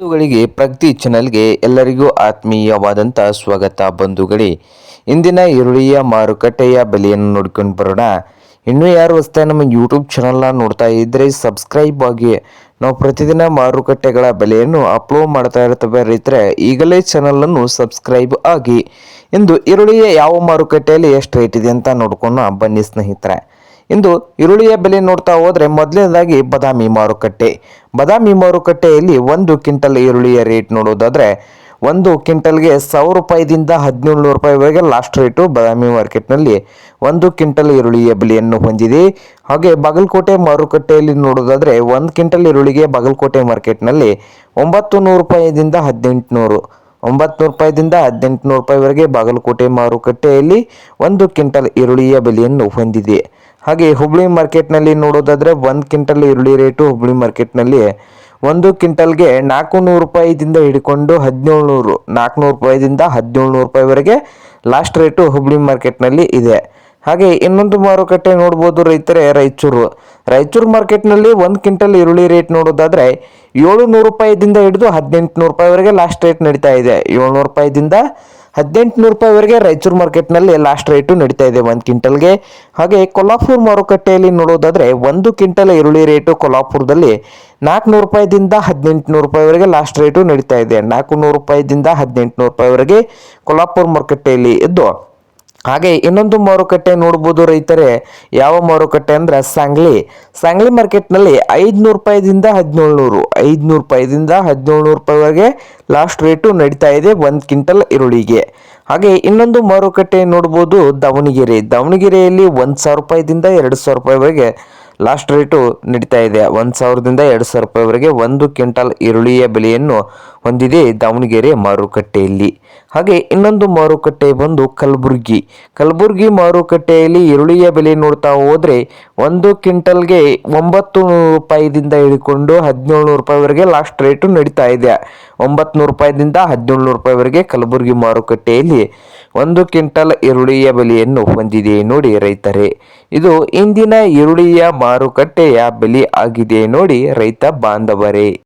ಬಂಧುಗಳಿಗೆ, ಪ್ರಗತಿ ಚಾನಲ್ಗೆ ಎಲ್ಲರಿಗೂ ಆತ್ಮೀಯವಾದಂಥ ಸ್ವಾಗತ ಬಂಧುಗಳೇ. ಇಂದಿನ ಈರುಳ್ಳಿಯ ಮಾರುಕಟ್ಟೆಯ ಬೆಲೆಯನ್ನು ನೋಡ್ಕೊಂಡು ಬರೋಣ. ಇನ್ನೂ ಯಾರು ಹೊಸ್ತಾ ನಮ್ಮ ಯೂಟ್ಯೂಬ್ ಚಾನಲ್ನ ನೋಡ್ತಾ ಇದ್ದರೆ ಸಬ್ಸ್ಕ್ರೈಬ್ ಆಗಿ. ನಾವು ಪ್ರತಿದಿನ ಮಾರುಕಟ್ಟೆಗಳ ಬೆಲೆಯನ್ನು ಅಪ್ಲೋಡ್ ಮಾಡ್ತಾ ಇರ್ತವೆ ರೈತರೆ, ಈಗಲೇ ಚಾನಲನ್ನು ಸಬ್ಸ್ಕ್ರೈಬ್ ಆಗಿ. ಇಂದು ಈರುಳ್ಳಿಯ ಯಾವ ಮಾರುಕಟ್ಟೆಯಲ್ಲಿ ಎಷ್ಟು ರೇಟ್ ಇದೆ ಅಂತ ನೋಡ್ಕೊಂಡು ಬನ್ನಿ ಸ್ನೇಹಿತರೆ. ಇಂದು ಈರುಳ್ಳಿಯ ಬೆಲೆ ನೋಡ್ತಾ ಹೋದ್ರೆ ಮೊದಲನೇದಾಗಿ ಬದಾಮಿ ಮಾರುಕಟ್ಟೆ. ಬದಾಮಿ ಮಾರುಕಟ್ಟೆಯಲ್ಲಿ ಒಂದು ಕ್ವಿಂಟಲ್ ಈರುಳ್ಳಿಯ ರೇಟ್ ನೋಡೋದಾದ್ರೆ ಒಂದು ಕ್ವಿಂಟಲ್ಗೆ ಸಾವಿರ ರೂಪಾಯಿದಿಂದ ಹದಿನೇಳು ನೂರು ರೂಪಾಯಿವರೆಗೆ ಲಾಸ್ಟ್ ರೇಟು ಬಾದಾಮಿ ಮಾರ್ಕೆಟ್ನಲ್ಲಿ ಒಂದು ಕ್ವಿಂಟಲ್ ಈರುಳ್ಳಿಯ ಬೆಲೆಯನ್ನು ಹೊಂದಿದೆ. ಹಾಗೆ ಬಾಗಲಕೋಟೆ ಮಾರುಕಟ್ಟೆಯಲ್ಲಿ ನೋಡೋದಾದರೆ ಒಂದು ಕ್ವಿಂಟಲ್ ಈರುಳ್ಳಿಗೆ ಬಾಗಲಕೋಟೆ ಮಾರ್ಕೆಟ್ನಲ್ಲಿ ಒಂಬತ್ತು ನೂರು ರೂಪಾಯಿದಿಂದ ಹದಿನೆಂಟು ನೂರು ಒಂಬತ್ತು ರೂಪಾಯಿದಿಂದ ಹದಿನೆಂಟು ನೂರು ರೂಪಾಯಿವರೆಗೆ ಬಾಗಲಕೋಟೆ ಮಾರುಕಟ್ಟೆಯಲ್ಲಿ ಒಂದು ಕ್ವಿಂಟಲ್ ಈರುಳ್ಳಿಯ ಬೆಲೆಯನ್ನು ಹೊಂದಿದೆ. ಹಾಗೆ ಹುಬ್ಳಿ ಮಾರ್ಕೆಟ್ನಲ್ಲಿ ನೋಡೋದಾದ್ರೆ ಒಂದು ಕ್ವಿಂಟಲ್ ಈರುಳ್ಳಿ ರೇಟು ಹುಬ್ಳಿ ಮಾರ್ಕೆಟ್ನಲ್ಲಿ ಒಂದು ಕ್ವಿಂಟಲ್ಗೆ ನಾಲ್ಕು ನೂರು ರೂಪಾಯಿದಿಂದ ಹಿಡ್ಕೊಂಡು ಹದಿನೇಳು ನೂರು ನಾಲ್ಕುನೂರು ರೂಪಾಯಿದಿಂದ ಹದಿನೇಳು ನೂರು ರೂಪಾಯಿವರೆಗೆ ಲಾಸ್ಟ್ ರೇಟು ಹುಬ್ಳಿ ಮಾರ್ಕೆಟ್ನಲ್ಲಿ ಇದೆ. ಹಾಗೆ ಇನ್ನೊಂದು ಮಾರುಕಟ್ಟೆ ನೋಡ್ಬೋದು ರೈತರೇ, ರಾಯಚೂರು. ರಾಯಚೂರು ಮಾರ್ಕೆಟ್ನಲ್ಲಿ ಒಂದು ಕ್ವಿಂಟಲ್ ಈರುಳ್ಳಿ ರೇಟ್ ನೋಡೋದಾದ್ರೆ ಏಳು ನೂರು ರೂಪಾಯಿದಿಂದ ಹಿಡಿದು ಹದಿನೆಂಟು ನೂರು ರೂಪಾಯಿವರೆಗೆ ಲಾಸ್ಟ್ ರೇಟ್ ನಡೀತಾ ಇದೆ. ಏಳ್ನೂರು ರೂಪಾಯಿದಿಂದ ಹದಿನೆಂಟು ನೂರು ರೂಪಾಯಿವರೆಗೆ ರಾಯಚೂರು ಮಾರ್ಕೆಟ್ನಲ್ಲಿ ಲಾಸ್ಟ್ ರೇಟು ನಡೀತಾ ಇದೆ ಒಂದು ಕ್ವಿಂಟಲ್ಗೆ. ಹಾಗೆ ಕೊಲ್ಲಾಪುರ ಮಾರುಕಟ್ಟೆಯಲ್ಲಿ ನೋಡೋದಾದರೆ ಒಂದು ಕ್ವಿಂಟಲ್ ಈರುಳ್ಳಿ ರೇಟು ಕೊಲ್ಲಾಪುರದಲ್ಲಿ ನಾಲ್ಕುನೂರು ರೂಪಾಯಿದಿಂದ ಹದಿನೆಂಟು ನೂರು ರೂಪಾಯಿವರೆಗೆ ಲಾಸ್ಟ್ ರೇಟು ನಡೀತಾ ಇದೆ. ನಾಲ್ಕು ನೂರು ರೂಪಾಯಿದಿಂದ ಹದಿನೆಂಟು ನೂರು ರೂಪಾಯಿವರೆಗೆ ಕೊಲ್ಲಾಪುರ ಮಾರುಕಟ್ಟೆಯಲ್ಲಿ ಇದ್ದು ಹಾಗೆ ಇನ್ನೊಂದು ಮಾರುಕಟ್ಟೆ ನೋಡ್ಬೋದು ರೈತರೇ. ಯಾವ ಮಾರುಕಟ್ಟೆ ಅಂದ್ರೆ ಸಾಂಗ್ಲಿ. ಸಾಂಗ್ಲಿ ಮಾರ್ಕೆಟ್ನಲ್ಲಿ ಐದುನೂರು ರೂಪಾಯಿದಿಂದ ಹದಿನೇಳು ನೂರು ಐದುನೂರು ರೂಪಾಯಿದಿಂದ ಹದಿನೇಳು ನೂರು ರೂಪಾಯಿವರೆಗೆ ಲಾಸ್ಟ್ ರೇಟು ನಡೀತಾ ಇದೆ ಒಂದು ಕ್ವಿಂಟಲ್ ಈರುಳ್ಳಿಗೆ. ಹಾಗೆ ಇನ್ನೊಂದು ಮಾರುಕಟ್ಟೆ ನೋಡ್ಬೋದು ದಾವಣಗೆರೆ. ದಾವಣಗೆರೆಯಲ್ಲಿ ಒಂದು ಸಾವಿರ ರೂಪಾಯಿದಿಂದ ಎರಡು ಸಾವಿರ ರೂಪಾಯಿವರೆಗೆ ಲಾಸ್ಟ್ ರೇಟು ನಡೀತಾ ಇದೆ. ಒಂದು ಸಾವಿರದಿಂದ ಎರಡು ಸಾವಿರ ರೂಪಾಯಿವರೆಗೆ ಒಂದು ಕ್ವಿಂಟಲ್ ಈರುಳ್ಳಿಯ ಬೆಲೆಯನ್ನು ಹೊಂದಿದೆ ದಾವಣಗೆರೆ ಮಾರುಕಟ್ಟೆಯಲ್ಲಿ. ಹಾಗೆ ಇನ್ನೊಂದು ಮಾರುಕಟ್ಟೆ ಬಂದು ಕಲಬುರ್ಗಿ. ಕಲಬುರ್ಗಿ ಮಾರುಕಟ್ಟೆಯಲ್ಲಿ ಈರುಳ್ಳಿಯ ಬೆಲೆ ನೋಡ್ತಾ ಹೋದರೆ ಒಂದು ಕ್ವಿಂಟಲ್ಗೆ ಒಂಬತ್ತು ನೂರು ರೂಪಾಯಿದಿಂದ ಹಿಡ್ಕೊಂಡು ಹದಿನೇಳು ನೂರು ರೂಪಾಯಿವರೆಗೆ ಲಾಸ್ಟ್ ರೇಟು ನಡೀತಾ ಇದೆ. ಒಂಬತ್ತು ನೂರು ರೂಪಾಯಿದಿಂದ ಹದಿನೇಳು ನೂರು ರೂಪಾಯಿವರೆಗೆ ಕಲಬುರ್ಗಿ ಮಾರುಕಟ್ಟೆಯಲ್ಲಿ ಒಂದು ಕ್ವಿಂಟಲ್ ಈರುಳ್ಳಿಯ ಬೆಲೆಯನ್ನು ಹೊಂದಿದೆ ನೋಡಿ ರೈತರೇ. ಇದು ಇಂದಿನ ಈರುಳ್ಳಿಯ ಮಾರುಕಟ್ಟೆಯ ಬೆಲೆ ಆಗಿದೆ ನೋಡಿ ರೈತ ಬಾಂಧವರೇ.